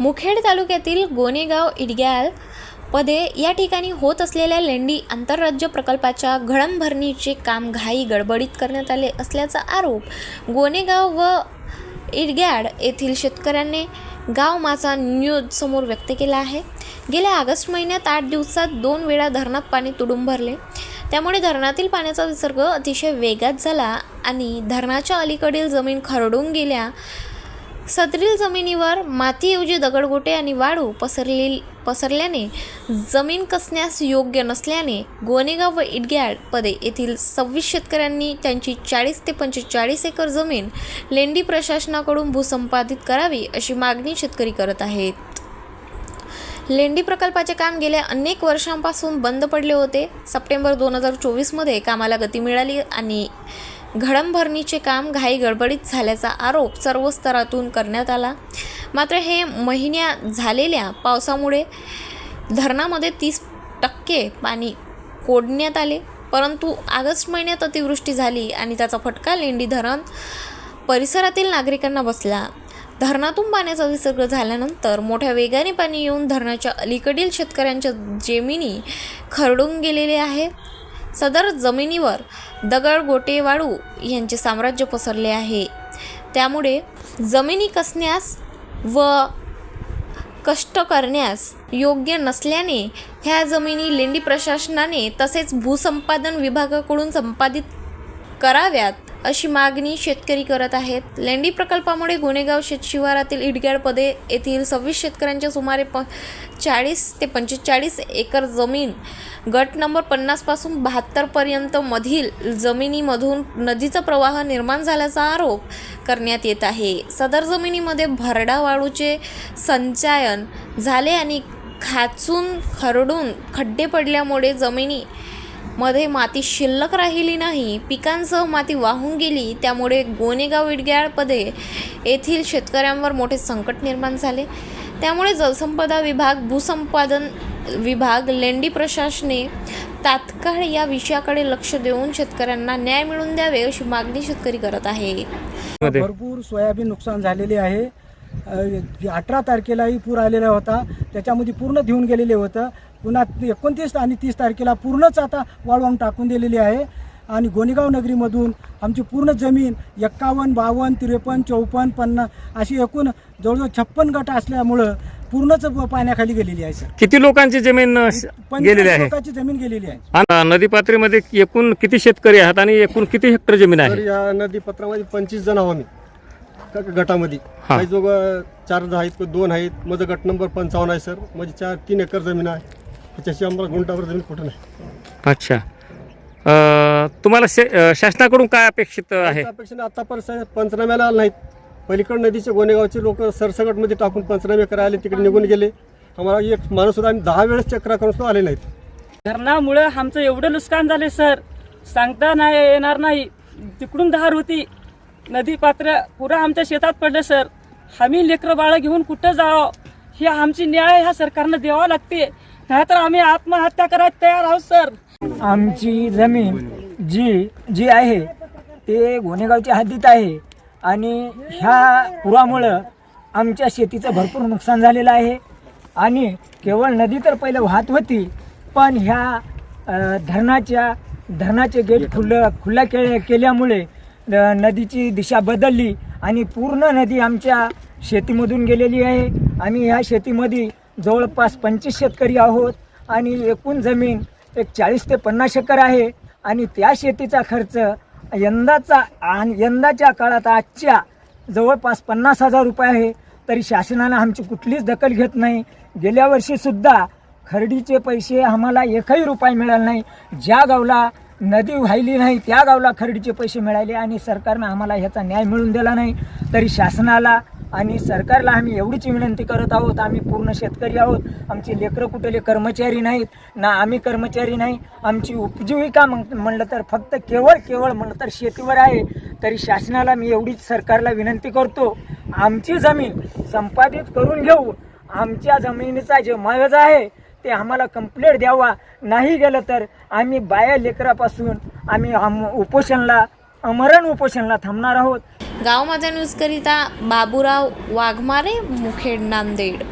मुखेड तालुक्यातील गोनेगाव इडग्याल पदे या ठिकाणी होत असलेल्या लेंडी आंतरराज्य प्रकल्पाच्या घडणभरणीचे काम घाई गडबडीत करण्यात आले असल्याचा आरोप गोनेगाव व इडग्याड येथील शेतकऱ्यांनी गाव माझा न्यूज समोर व्यक्त केला आहे. गेल्या ऑगस्ट महिन्यात आठ दिवसात दोन वेळा धरणात पाणी तुडून भरले. त्यामुळे धरणातील पाण्याचा विसर्ग अतिशय वेगात झाला आणि धरणाच्या अलीकडील जमीन खरडून गेल्या सदरील जमिनीवर मातीऐवजी दगडगोटे आणि वाळू पसरली पसरल्याने जमीन कसण्यास योग्य नसल्याने गोनेगाव व इडग्याड पदे येथील सव्वीस शेतकऱ्यांनी त्यांची चाळीस ते पंचेचाळीस एकर जमीन लेंडी प्रशासनाकडून भूसंपादित करावी अशी मागणी शेतकरी करत आहेत. लेंडी प्रकल्पाचे काम गेल्या अनेक वर्षांपासून बंद पडले होते. सप्टेंबर दोन हजार चोवीसमध्ये कामाला गती मिळाली आणि घडमभरणीचे काम घाई गडबडीत झाल्याचा आरोप सर्व स्तरातून करण्यात आला. मात्र हे महिन्या झालेल्या पावसामुळे धरणामध्ये तीस टक्के पाणी कोडण्यात आले. परंतु ऑगस्ट महिन्यात अतिवृष्टी झाली आणि त्याचा फटका लेंडी धरण परिसरातील नागरिकांना बसला. धरणातून पाण्याचा विसर्ग झाल्यानंतर मोठ्या वेगाने पाणी येऊन धरणाच्या अलीकडील शेतकऱ्यांच्या जमिनी खरडून गेलेले आहे सदर जमिनीवर दगड गोटे वाळू यांचे साम्राज्य पसरले आहे. त्यामुळे जमिनी कसण्यास व कष्ट करण्यास योग्य नसल्याने ह्या जमिनी लेंडी प्रशासनाने तसेच भूसंपादन विभागाकडून संपादित कराव्यात. अशी मागणी शेतकरी करत आहेत. लेंडी प्रकल्पामुळे गुन्हेगाव शेतशिवारातील इडग्याड पदे येथील सव्वीस शेतकऱ्यांच्या सुमारे प चाळीस ते पंचेचाळीस एकर जमीन गट नंबर पन्नासपासून बहात्तरपर्यंत मधील जमिनीमधून नदीचा प्रवाह निर्माण झाल्याचा आरोप करण्यात येत आहे. सदर जमिनीमध्ये भरडा वाळूचे संचयन झाले आणि खाचून खरडून खड्डे पडल्यामुळे जमिनी मध्ये माती शिल्लक राहिली नाही पिकांसह माती वाहून गेली त्यामुळे गोनेगाव इडग्याळपदे येथील शेतकऱ्यांवर मोठे संकट निर्माण झाले. त्यामुळे जलसंपदा विभाग भूसंपादन विभाग लेंडी प्रशासने तात्काळ या विषयाकडे लक्ष देऊन शेतकऱ्यांना न्याय मिळवून द्यावे अशी मागणी शेतकरी करत आहे. मध्ये. भरपूर सोयाबीन नुकसान झालेले आहे. अठरा तारखेलाही पूर आलेला होता. त्याच्यामध्ये पूर्ण देऊन गेलेले होतं. पुन्हा एकोणतीस आणि तीस तारखेला पूर्णच आता वाळवून टाकून दिलेली आहे. आणि गोनेगाव नगरीमधून आमची पूर्ण जमीन एक्कावन्न बावन्न त्रेपन्न चौपन्न पन्नास अशी एकूण जवळजवळ छप्पन गट असल्यामुळं पूर्णच पाण्याखाली गेलेली आहे सर. किती लोकांची जमीन गेलेली आहे? लोकांची जमीन गेलेली आहे. नदी पात्रीमध्ये एकूण किती शेतकरी आहात आणि एकूण किती हेक्टर जमीन आहे? या नदीपत्रामध्ये पंचवीस जण आहो आम्ही. गटामध्ये. हा. काही जोग चार आहेत दोन आहेत. माझं गट नंबर पंचावन्न आहे सर. माझी चार तीन एकर जमीन आहे. त्याच्याशी आम्हाला गुंटावर जमीन कुठं नाही. अच्छा. अ, तुम्हाला शे- अ, शासनाकडून काय अपेक्षित आहे? त्यापेक्षा आतापर्यंत पंचनाम्याला आले नाहीत. पलीकडे नदीचे गोनेगावचे लोक सरसगटमध्ये टाकून पंचनामे करायला आले तिकडे निघून गेले. आम्हाला एक माणूस सुद्धा आम्ही दहा वेळेस चक्रा करून सुद्धा आले नाहीत. धरणामुळं आमचं एवढं नुकसान झाले सर. सांगता नाही येणार नाही. तिकडून धार होती. नदी पात्र पुरा आमच्या शेतात पडलं सर. आम्ही लेकरं बाळं घेऊन कुठं जावं? ही आमची न्याय ह्या सरकारनं द्यावा लागते. नाहीतर आम्ही आत्महत्या करायला तयार आहोत सर. आमची जमीन जी जी आहे ते गोनेगावच्या हद्दीत आहे. आणि ह्या पुरामुळं आमच्या शेतीचं भरपूर नुकसान झालेलं आहे. आणि केवळ नदी तर पहिलं वाहत होती पण ह्या धरणाच्या धरणाचे गेट खुल्लं खुल्ला के केल्यामुळे नदीची दिशा बदलली. आणि पूर्ण नदी आमच्या शेतीमधून गेलेली आहे. आम्ही ह्या शेतीमध्ये जवळपास पंचवीस शेतकरी आहोत आणि एकूण जमीन एक चाळीस ते पन्नास एकर आहे. आणि त्या शेतीचा खर्च यंदाचा आणि यंदाच्या काळात आजच्या जवळपास पन्नास हजार रुपये आहे. तरी शासनानं आमची कुठलीच दखल घेत नाही. गेल्या वर्षीसुद्धा खर्डीचे पैसे आम्हाला एकही रुपये मिळाला नाही. ज्या गावला नदी वाहिली नाही त्या गावला खर्डीचे पैसे मिळाले आणि सरकारनं आम्हाला ह्याचा न्याय मिळून दिला नाही. तरी शासनाला आणि सरकारला आम्ही एवढीच विनंती करत आहोत आम्ही पूर्ण शेतकरी आहोत आमचे लेकरं कुठले कर्मचारी नाहीत ना आम्ही कर्मचारी नाही आमची उपजीविका मग म्हणलं तर फक्त केवळ केवळ म्हणलं तर शेतीवर आहे तरी शासनाला मी एवढीच सरकारला विनंती करतो आमची जमीन संपादित करून घेऊ आमच्या जमिनीचा जे मगज आहे ते आम्हाला कंप्लेंट द्यावा नाही गेलं तर आम्ही बाया लेकरापासून आम्ही आम उपोषणला मरण उपोषणाला थांबणार आहोत. गाव माझा न्यूजकरिता बाबूराव वाघमारे मुखेड नांदेड.